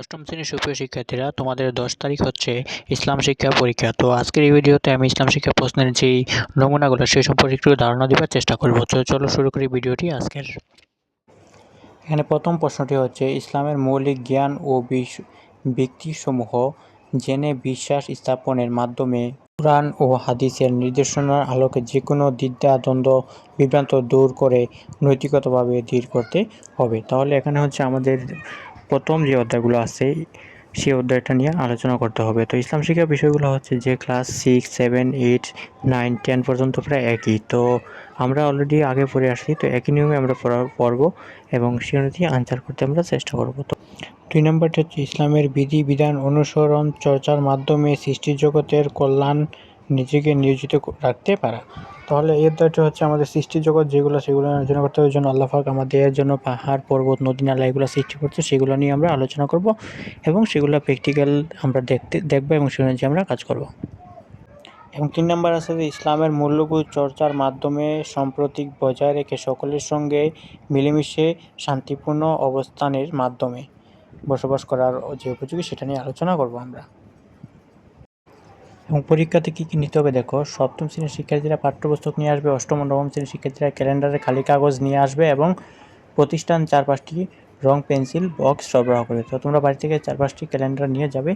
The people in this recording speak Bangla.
অষ্টম শ্রেণির সুপ্রিয় শিক্ষার্থীরা, তোমাদের দশ তারিখ হচ্ছে ইসলাম শিক্ষা পরীক্ষা। তো আজকের এই ভিডিওতে আমি ইসলাম শিক্ষা প্রশ্নের যেই নমুনাগুলো সেই সম্পর্কে একটু ধারণা দেওয়ার চেষ্টা করব। তো চলো শুরু করি ভিডিওটি আজকের। এখানে প্রথম প্রশ্নটি হচ্ছে, ইসলামের মৌলিক জ্ঞান ও ব্যক্তিসমূহ জেনে বিশ্বাস স্থাপনের মাধ্যমে কোরআন ও হাদিসের নির্দেশনার আলোকে যে কোনো দ্বিধা, দ্বন্দ্ব, বিভ্রান্ত দূর করে নৈতিকতাভাবে ধীর করতে হবে। তাহলে এখানে হচ্ছে আমাদের প্রথম যে অধ্যায়গুলো আছে, সেই অধ্যায়টা নিয়ে আলোচনা করতে হবে। তো ইসলাম শিক্ষা বিষয়গুলো হচ্ছে যে class six seven eight nine ten পর্যন্ত প্রায় একই। তো আমরা অলরেডি আগে পড়ে আসছি, তো একই নিয়মে আমরা পড়া- পড়ব এবং সে অনুযায়ী আনসার করতে আমরা চেষ্টা করব। তো দুই নম্বরটা হচ্ছে ইসলামের বিধি, বিধান অনুসরণ, চর্চার মাধ্যমে সৃষ্টি জগতের কল্যাণ নিজেকে নিয়োজিত রাখতে পারা। তাহলে এর অধ্যায়টা হচ্ছে আমাদের সৃষ্টি জগৎ, যেগুলো সেগুলো আলোচনা করতে হবে। জন্য আল্লাহ পাক আমাদের জন্য পাহাড়, পর্বত, নদী, নালা এগুলো সৃষ্টি করছে, সেগুলো নিয়ে আমরা আলোচনা করব এবং সেগুলো প্র্যাকটিক্যাল আমরা দেখতে, দেখব এবং সেগুলো অনুযায়ী আমরা কাজ করব। এবং তিন নম্বর আছে যে ইসলামের মূল্যবোধ চর্চার মাধ্যমে সাম্প্রতিক বজায় রেখে সকলের সঙ্গে মিলেমিশে শান্তিপূর্ণ অবস্থানের মাধ্যমে বসবাস করার যে উপযোগী সেটা নিয়ে আলোচনা করব আমরা। এবং পরীক্ষাতে কী কী নিতে হবে দেখো, সপ্তম শ্রেণির শিক্ষার্থীরা পাঠ্যপুস্তক নিয়ে আসবে, অষ্টম নবম শ্রেণির শিক্ষার্থীরা ক্যালেন্ডারে খালি কাগজ নিয়ে আসবে এবং প্রতিষ্ঠান চার পাঁচটি রং, পেন্সিল, বক্স সরবরাহ করবে। তো তোমরা বাড়ি থেকে চার পাঁচটি ক্যালেন্ডার নিয়ে যাবে।